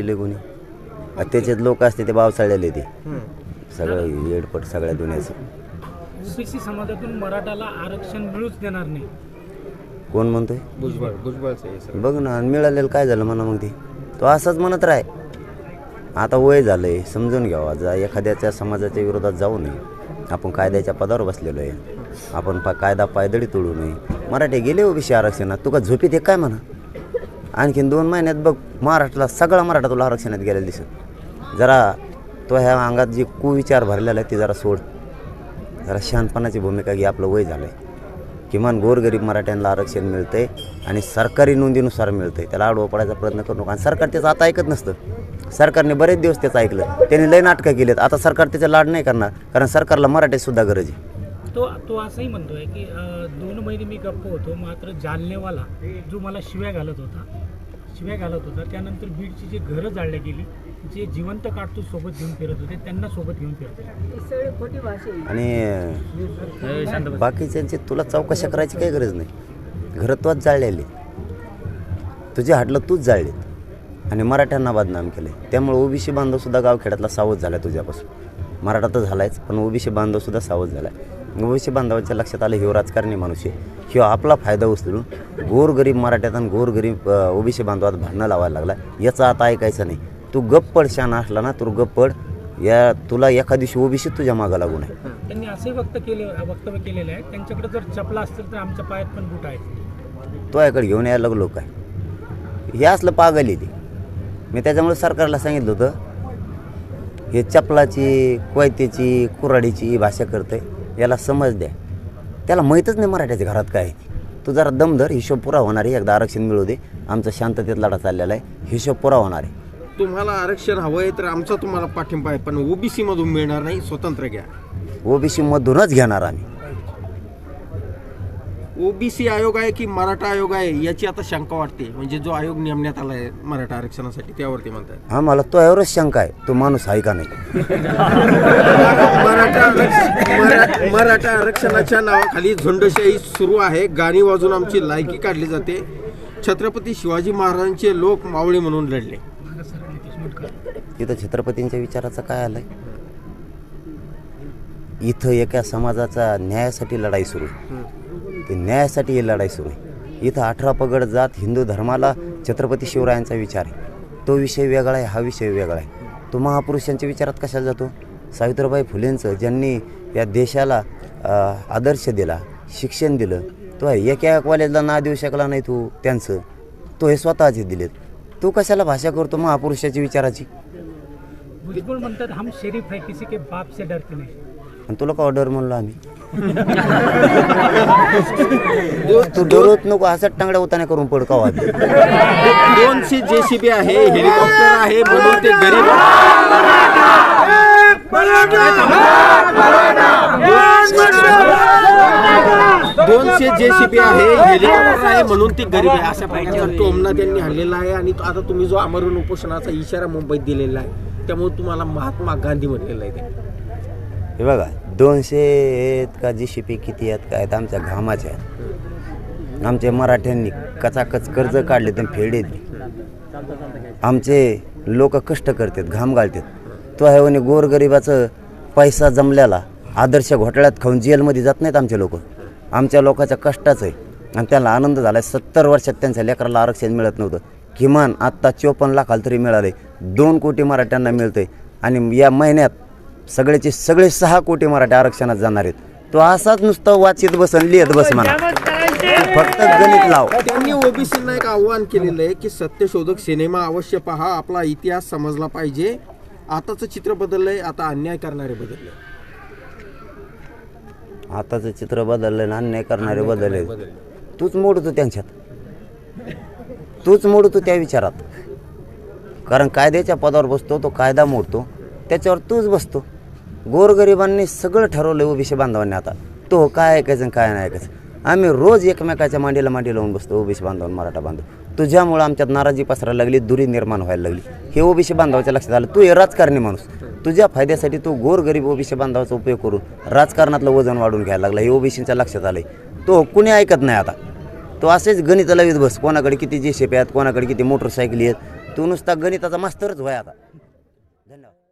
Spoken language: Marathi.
दिले कोणी. त्याच्यात लोक असते ते पावसाळ्याला ते. सगळं येडपट सगळ्या दुनियाचं. ओबीसी समाजातून मराठाला आरक्षण मिळूच देणार नाही. कोण म्हणतोय? भुजबळ भुजबळचं आहे सगळं. बघ ना आणि मिळालेलं काय झालं म्हणा मग ते. तो असंच म्हणत राह आता वय झालंय समजून घ्यावा. जा एखाद्याच्या समाजाच्या विरोधात जाऊ नये. आपण कायद्याच्या पदावर बसलेलो आहे. आपण पा कायदा पायदळी तोडू नये. मराठी गेले ओबीसी आरक्षणात. तुका झोपीत हे काय म्हणा? आणखीन दोन महिन्यात बघ महाराष्ट्राला सगळा मराठा तुला आरक्षणात गेलेला दिसत जरा तो ह्या अंगात जे कुविचार भरलेला आहे ते जरा सोड. जरा शहाणपणाची भूमिका घे आपलं वय झालं आहे किमान गोरगरीब मराठ्यांना आरक्षण मिळतं आहे आणि सरकारी नोंदीनुसार मिळतं आहे त्याला आडवं पडायचा प्रयत्न करू नका. आणि सरकार त्याचं आता ऐकत नसतं. सरकारने बरेच दिवस त्याचं ऐकलं. त्यांनी लय नाटकं केलेत. आता सरकार त्याचं लाड नाही करणार कारण सरकारला मराठीसुद्धा गरज आहे. तो तो असंही म्हणतोय की अं, दोन महिने मी गप्प होतो मात्र जालनेवाला जो मला शिव्या घालत होता शिव्या घालत होता त्यानंतर बीडची जी घरं जाळल्या गेली जे जिवंत काढतो सोबत घेऊन फिरत होते त्यांना सोबत घेऊन फिरतो आणि बाकीच्यांची तुला चौकशा करायची काही गरज नाही. घरं तोच जाळलेली. तुझे हाटलं तूच जाळलीत आणि मराठ्यांना बदनाम केले. त्यामुळे ओबीसी बांधवसुद्धा गावखेड्यातला सावध झाला तुझ्यापासून. मराठा तर झालायच पण ओबीसी बांधवसुद्धा सावध झाला ओबीसी बांधवाच्या लक्षात आलं ह्यो राजकारणी माणूस आहे. ह्यो आपला फायदा उचलून गोरगरीब मराठ्यात आणि गोरगरीब ओबीसी बांधवात भांडणं लावायला लागला. याचा आता ऐकायचं नाही. तू गप्पड शान असला ना तू गप्पड या तुला एका दिवशी ओबीसी तुझ्या मागं लागू नये. त्यांनी असंही वक्त केले वक्तव्य केलेलं आहे. त्यांच्याकडे जर चपला असतील तर आमच्या पायात पण बूट आहेत. तो याकडे घेऊन यायला लागलो काय? हे असलं पागल आहे ते. मी त्याच्यामुळे सरकारला सांगितलं होतं हे चपलाची कोयतेची कुऱ्हाडीची भाषा करतंय. याला समज द्या. त्याला माहीतच नाही मराठ्याच्या घरात काय आहे ते. जरा दमधर हिशोब पुरा होणार आहे. एकदा आरक्षण मिळू दे. आमचा शांततेत लढा चाललेला आहे. हिशोब पुरा होणार आहे. तुम्हाला आरक्षण हवंय तर आमचा तुम्हाला पाठिंबा आहे पण ओबीसी मधून मिळणार नाही. स्वतंत्र घ्या. ओबीसी मधूनच घेणार आम्ही. ओबीसी आयोग आहे की मराठा आयोग आहे याची आता शंका वाटते. म्हणजे जो आयोग नेमण्यात आला आहे मराठा आरक्षणासाठी त्यावरती म्हणतात आम्हाला तो एवढंच शंका आहे. तो माणूस आहे का नाही? मराठा आरक्षण- मरा- मराठा आरक्षणाच्या नावाखाली झुंडशाही सुरू आहे. गाणी वाजून आमची लायकी काढली जाते. छत्रपती शिवाजी महाराजांचे लोक मावळे म्हणून लढले. तिथं छत्रपतींच्या विचाराचं काय आलंय? इथं एका समाजाचा न्यायासाठी लढाई सुरू आहे. ते न्यायासाठी ही लढाई सुरू आहे. इथं अठरा पगड जात हिंदू धर्माला छत्रपती शिवरायांचा विचार आहे. तो विषय वेगळा आहे हा विषय वेगळा आहे. तो महापुरुषांच्या विचारात कशाला जातो? सावित्रीबाई फुलेंचं ज्यांनी या देशाला आदर्श दिला शिक्षण दिलं तो एका कॉलेजला ना देऊ शकला नाही तू त्यांचं. तो हे स्वतःचे दिलेत. तू कशाला भाषा करतो महापुरुषाची विचाराची? भुजबळ म्हणतात हम शरीफ है किसी के बाप से डरते नहीं। आणि तुला का ऑर्डर म्हणलो आम्ही? तू डरत नको असं टांगड्या उताने करून पड का वाद दोनशे जेसीबी आहे हेलिकॉप्टर आहे म्हणून ते गरीब दोनशे जेसीबी आहे हेलिकॉप्टर आहे म्हणून ते गरीब आहे अशा प्रकारचा टोमना त्यांनी हल्लेला आहे आणि तो- आता तुम्ही जो आमरण उपोषणाचा इशारा मुंबईत दिलेला आहे त्यामुळे तुम्हाला महात्मा गांधी म्हटलेलं आहे ते. हे बघा दोनशे आहेत का जी शिपी किती आहेत काय आहेत आमच्या घामाच्या आहेत. आमच्या मराठ्यांनी कचाकच कर्ज काढले तर फेडे आमचे लोक कष्ट करतात घाम घालतात. तो आहे म्हणे गोरगरिबाचं पैसा जमल्याला आदर्श घोटाळ्यात खाऊन जेलमध्ये जात नाहीत आमचे लोक. आमच्या लोकांच्या कष्टाचं आहे. आणि त्याला आनंद झाला आहे सत्तर वर्षात त्यांच्या लेकराला आरक्षण मिळत नव्हतं. किमान आत्ता चोपन्न लाखाला तरी मिळाले दोन कोटी मराठ्यांना मिळतंय. आणि या महिन्यात सगळ्याचे सगळे सहा कोटी मराठी आरक्षणात जाणार आहेत. तो असाच नुसतं वाचित बसन लिहित बस म्हणा. फक्त गणित लाव. त्यांनी ओबीसींना एक आव्हान केलेलं आहे की सत्यशोधक सिनेमा अवश्य पहा आपला इतिहास समजला पाहिजे. आताचं चित्र बदललंय आता अन्याय करणारे बदलले. आताचं चित्र बदललं ना अन्याय करणारे बदलले. तूच मोडतो त्यांच्यात. तूच मोडतो त्या विचारात. कारण कायद्याच्या पदावर बसतो तो कायदा मोडतो. त्याच्यावर तूच बसतो. गोरगरिबांनी सगळं ठरवलं ओबीसी बांधवांनी आता. तो काय ऐकायचं काय नाही ऐकायचं. आम्ही रोज एकमेकाच्या मांडीला मांडी लावून बसतो ओबीसी बांधव मराठा बांधव. तुझ्यामुळं आमच्यात नाराजी पसरायला लागली दुरी निर्माण व्हायला लागली. हे ओबीसी बांधवाच्या लक्षात आलं. तू हे राजकारणी माणूस. तुझ्या फायद्यासाठी तू गोरगरीब ओबीसी बांधवाचा उपयोग करून राजकारणातलं वजन वाढून घ्यायला लागला हे ओबीसीच्या लक्षात आलं तो कुणी ऐकत नाही आता. तो असेच गणित लावीत बस. कोणाकडे किती जे आहेत कोणाकडे किती मोटरसायकली आहेत. तू नुसता गणिताचा मास्तरच व्हाय आता. धन्यवाद.